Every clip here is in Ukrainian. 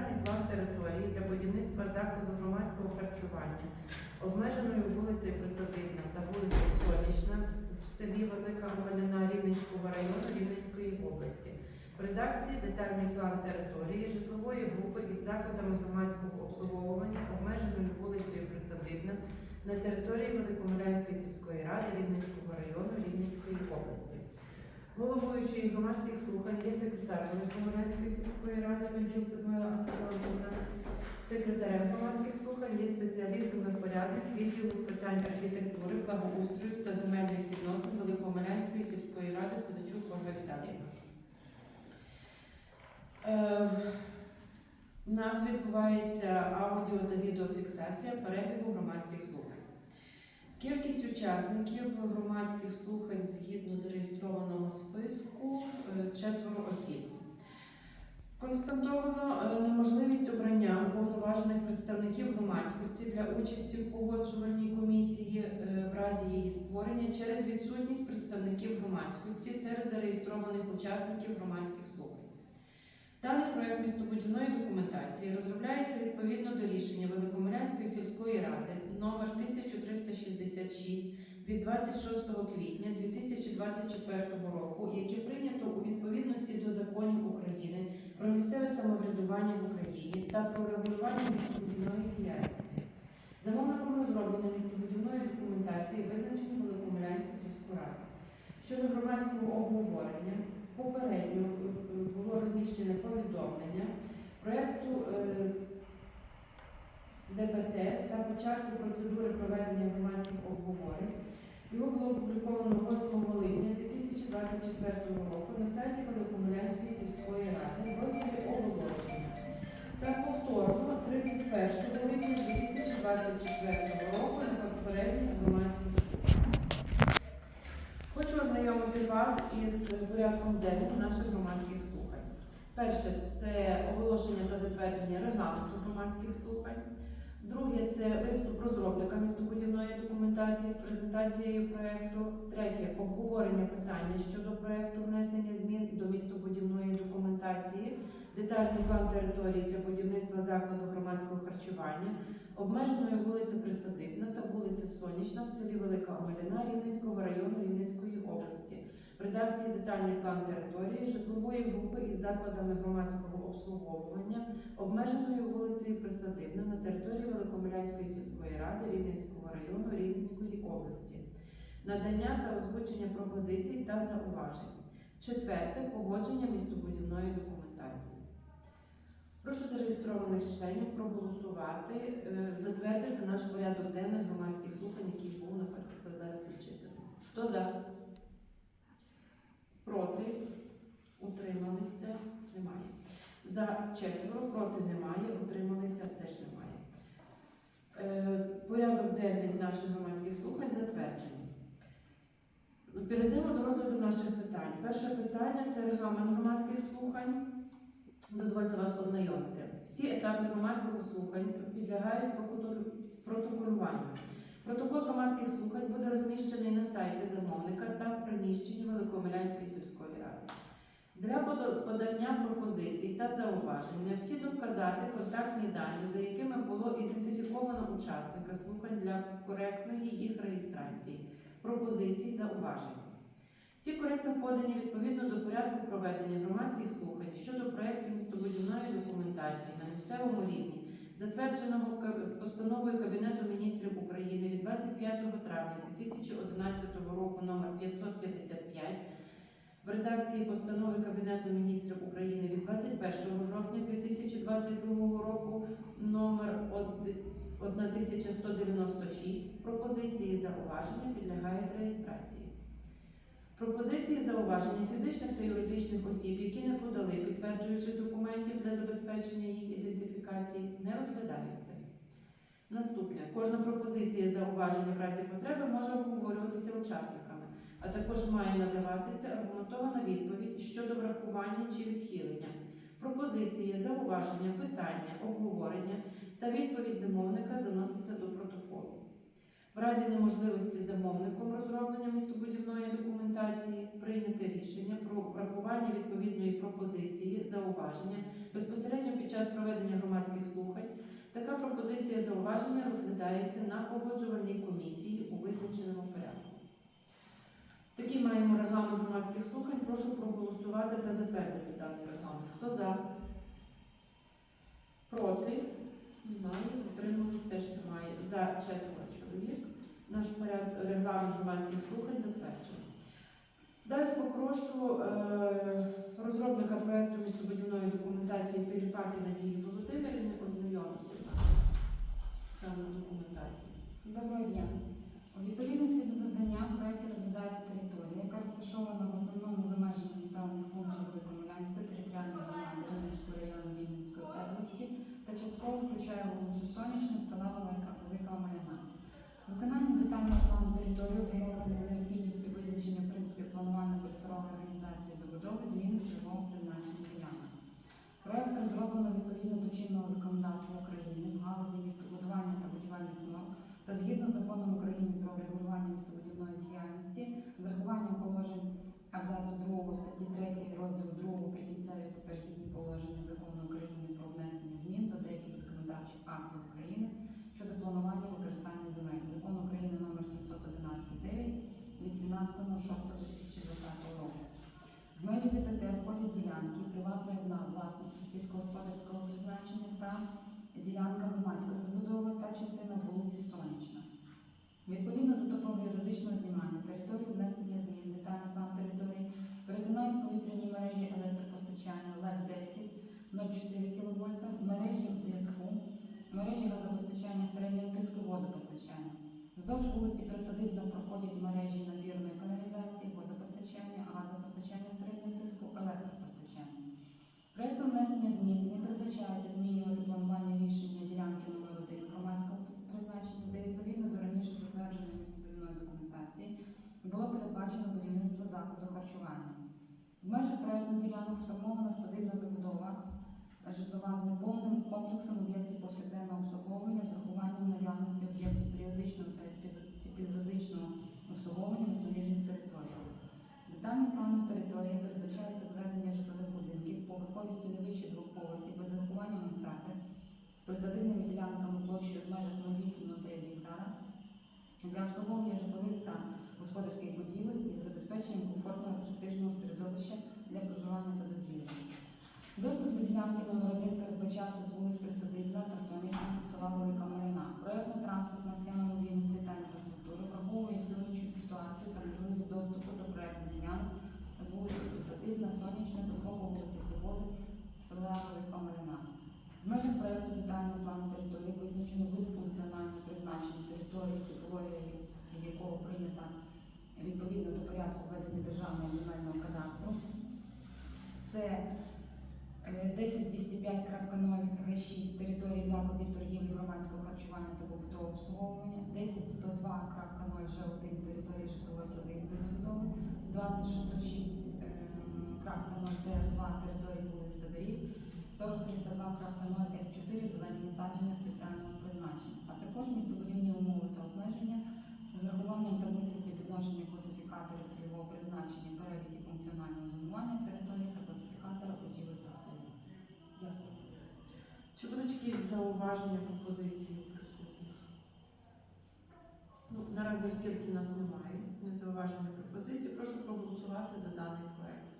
детальний план території для будівництва закладу громадського харчування обмеженою вулицею Присадибна та вулицею Сонячна в селі Велика Галина Рівненського району Рівненської області. В редакції детальний план території житлової групи із закладами громадського обслуговування обмеженою вулицею Присадибна на території Великомилянської сільської ради Рівненського району Рівненської області. Головуючою громадських слухань є секретар Великомилянської сільської ради Пенчук Людмила Антонівна. Секретарем громадських слухань є спеціаліст землепорядник відділу з питань архітектури, благоустрою та земельних відносин Великомилянської сільської ради Козачук Ольга Віталіївна. Е, У нас відбувається аудіо та відеофіксація перебігу громадських слухань. Кількість учасників громадських слухань згідно зареєстрованого списку е, четверо осіб. Констатовано е, неможливість обрання уповноважених представників громадськості для участі в погоджувальній комісії е, в разі її створення через відсутність представників громадськості серед зареєстрованих учасників громадських слухань. Даний проект містобудівної документації розробляється відповідно до рішення Великомилянської сільської ради номер 1366 від 26 квітня 2024 року, яке прийнято у відповідності до законів України про місцеве самоврядування в Україні та про регулювання містобудівної діяльності. Замовником розроблення містобудівної документації визначено Великомилянську сільську раду. Щодо громадського обговорення, попередньо було розміщене повідомлення проєкту е, ДПТ та початку процедури проведення громадських обговорень. Його було опубліковано 8 липня 2024 року на сайті Великомилянської сільської ради в розділі оголошення та повторно 31 липня 2024 року на попередніх громадських слухань. Хочу ознайомити вас із порядком денним наших громадських слухань. Перше це оголошення та затвердження регламенту громадських слухань. Друге це виступ розробника містобудівної документації з презентацією проекту. Третє обговорення питання щодо проекту внесення змін до містобудівної документації, детальний план території для будівництва закладу громадського харчування, обмеженою вулицю Присадибна та вулиця Сонячна в селі Велика Омеляна Рівненського району Рівненської області. В редакції детальний план території житлової групи із закладами громадського обслуговування, обмеженою вулицею Присадибна на території Великомилянської сільської ради Рівненського району Рівненської області. Надання та озвучення пропозицій та зауважень. Четверте погодження містобудівної документації. Прошу зареєстрованих членів проголосувати, е, затвердити наш порядок денний громадських слухань, який був, наприклад, це зараз зачитаний. Хто за? Проти? Утрималися? Немає. За четверо, проти немає, утрималися теж немає. Е, Порядок денний наших громадських слухань затверджений. Перейдемо до розгляду наших питань. Перше питання це регламент громадських слухань. Дозвольте вас ознайомити. Всі етапи громадського слухань підлягають протоколюванню. Протокол громадських слухань буде розміщений на сайті замовника та в приміщенні Великомилянської сільської. Для подання пропозицій та зауважень необхідно вказати контактні дані, за якими було ідентифіковано учасника слухань для коректної їх реєстрації, пропозицій, зауважень. Всі коректно подані відповідно до порядку проведення громадських слухань щодо проєктів містобудівної документації на місцевому рівні, затвердженого постановою Кабінету міністрів України від 25 травня 2011 року номер 555 в редакції постанови Кабінету міністрів України від 21 жовтня 2022 року номер 1196 пропозиції зауваження підлягають реєстрації. Пропозиції зауваження фізичних та юридичних осіб, які не подали підтверджуючих документів для забезпечення їх ідентифікації, не розглядаються. Наступне. Кожна пропозиція зауваження в разі потреби може обговорюватися учасниками, а також має надаватися аргументована відповідь щодо врахування чи відхилення. Пропозиції, зауваження, питання, обговорення та відповідь замовника заносяться до протоколу. В разі неможливості замовником розроблення містобудівної документації прийняти рішення про врахування відповідної пропозиції зауваження безпосередньо під час проведення громадських слухань. Така пропозиція зауваження розглядається на погоджувальній комісії у визначеному порядку. Такий маємо регламент громадських слухань. Прошу проголосувати та затвердити даний регламент. Хто за? Проти? Немає. Утримались теж немає. За четверо чоловік. Наш поряд регламент громадських слухань затверджений. Далі попрошу е, розробника проекту містобудівної документації Піліпаки Надії Володимирівни ознайомити нас саме документації. Доброго дня. У відповідності до завдання в розглядається розташована в основному за межами населених пунктів Великомилянської територіальної громади Рівненського району Вінницької області та частково включає вулицю Сонячна села Велика Велика Омеляна. Виконання детального плану території обумовлене необхідністю визначення принципів планування просторової організації забудови зміни цільового призначення ділянок. Проект розроблено відповідно до чинного законодавства України в галузі містобудування та будівельних норм та згідно з законом України про регулювання містобудівної діяльності з рахуванням положень абзацу 2 статті 3 розділу 2 прикінцеві та перехідні положення закону України про внесення змін до деяких законодавчих актів України щодо планування використання земель. Закон України номер 711.9 від 17.06.2020 року. В межі ДПТ входять ділянки приватної вла- власності сільськогосподарського призначення та ділянка громадської забудови та частина вулиці Сонячна. Відповідно до топогеодезичного знімання території внесення змін детальний план території перетинають повітряні мережі електропостачання ЛЕК-10 0,4 кВт, мережі зв'язку, мережі газопостачання середнього тиску водопостачання. Вздовж вулиці Присадибна проходять мережі набірної каналізації, водопостачання, газопостачання середнього. Проект про внесення змін не передбачається змінювати планування рішення ділянки номер 1 громадського призначення, де відповідно до раніше затвердженої містобудівної документації було передбачено будівництво закладу харчування. В межах проектних ділянок сформована садибна забудова житлова з неповним комплексом об'єктів повсякденного обслуговування з врахуванням наявності об'єктів періодичного та епізодичного обслуговування на суміжних територіях. Детальним планом території передбачається зведення житлових будинків поверховістю не вище двох поверхів без врахування мансарди з присадибними ділянками площею в межах 0,8-0,9 гектара для обслуговування житлових та господарських будівель із забезпеченням комфортного престижного середовища для проживання та дозвілля. Доступ до ділянки номер 1 передбачався з вулиць Присадибна та Сонячна з села Велика Марина. Проектна транспортна схема мобільності та інфраструктури враховує існуючу ситуацію та можливість доступу до проектних ділянок з вулиці Присадибна, Сонячна боку вулиці Свободи села Велика Марина. Межах проекту детального плану території визначено вид функціонального призначення території, типологія якого прийнята відповідно до порядку ведення державного земельного кадастру. Це е, 10205.0 Г6 території закладів торгівлі громадського харчування та побутового обслуговування, 10102.0 Ж1 території житлової садиби забудови, 20606.0 Т2 території 40302.0 С4 зелені насадження спеціального призначення, а також містобудівні умови та обмеження з урахуванням таблиці співвідношення класифікаторів цільового призначення, переліки функціонального зонування території та класифікатора будівель та споруд. Дякую. Чи будуть якісь зауваження, пропозиції присутніх? Ну, наразі, оскільки нас немає, не зауважень, не пропозицій, прошу проголосувати за даний проект.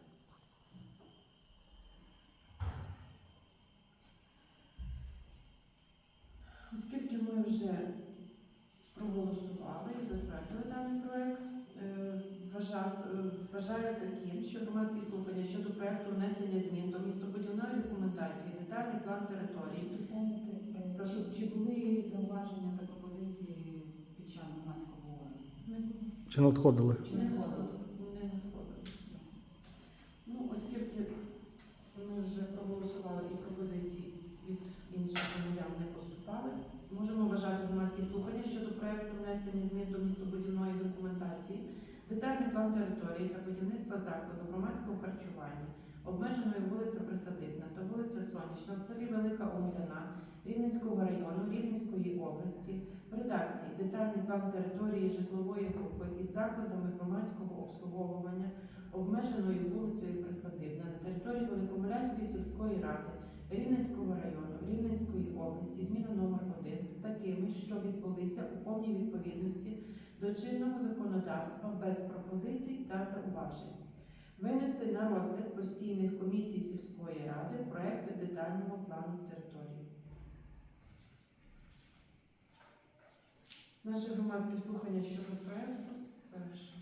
Оскільки ми вже проголосували і затвердили даний проект, е, вважаю, е, таким, що громадські слухання щодо проекту внесення змін до містобудівної документації, детальний план території Прошу е, Прошу. чи, були зауваження та пропозиції під час громадського обговорення? Чи надходили? Чи не входили? Не надходили. Ну, оскільки ми вже проголосували і пропозиції від інших громадян не можемо вважати громадські слухання щодо проекту внесення змін до містобудівної документації, детальний план території та будівництва закладу громадського харчування, обмеженої вулиця Присадибна та вулиця Сонячна в селі Велика Омляна Рівненського району Рівненської області. В редакції детальний план території житлової групи із закладами громадського обслуговування обмеженою вулицею Присадибна на території Великомилянської сільської ради Рівненського району Рівненської області зміна номер 1 такими, що відбулися у повній відповідності до чинного законодавства без пропозицій та зауважень. Винести на розгляд постійних комісій сільської ради проекти детального плану території. Наше громадське слухання щодо проекту завершено.